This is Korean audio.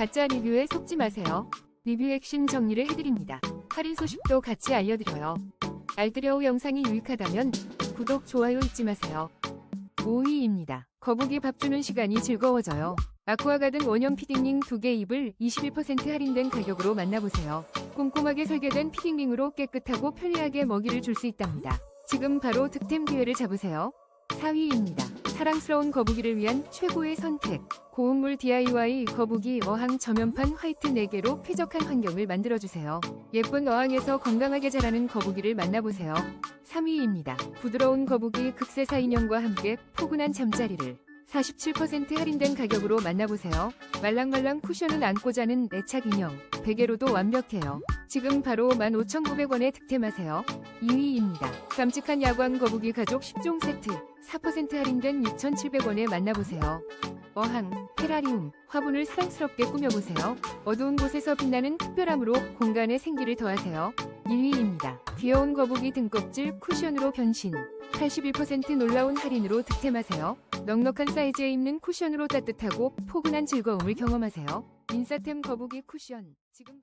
가짜 리뷰에 속지 마세요. 리뷰 핵심 정리를 해드립니다. 할인 소식도 같이 알려드려요. 알뜰여우 영상이 유익하다면 구독, 좋아요 잊지 마세요. 5위입니다. 거북이 밥 주는 시간이 즐거워져요. 아쿠아가든 원형 피딩링 2개 입을 21% 할인된 가격으로 만나보세요. 꼼꼼하게 설계된 피딩링으로 깨끗하고 편리하게 먹이를 줄 수 있답니다. 지금 바로 득템 기회를 잡으세요. 4위입니다. 사랑스러운 거북이를 위한 최고의 선택. 고음물 DIY 거북이 어항 저면판 화이트 4개로 쾌적한 환경을 만들어주세요. 예쁜 어항에서 건강하게 자라는 거북이를 만나보세요. 3위입니다. 부드러운 거북이 극세사 인형과 함께 포근한 잠자리를 47% 할인된 가격으로 만나보세요. 말랑말랑 쿠션은 안고 자는 애착 인형, 베개로도 완벽해요. 지금 바로 15,900원에 득템하세요. 2위입니다. 깜찍한 야광 거북이 가족 10종 세트, 4% 할인된 6,700원에 만나보세요. 어항, 테라리움, 화분을 사랑스럽게 꾸며보세요. 어두운 곳에서 빛나는 특별함으로 공간에 생기를 더하세요. 1위입니다. 귀여운 거북이 등껍질 쿠션으로 변신. 81% 놀라운 할인으로 득템하세요. 넉넉한 사이즈에 입는 쿠션으로 따뜻하고 포근한 즐거움을 경험하세요. 인싸템 거북이 쿠션. 지금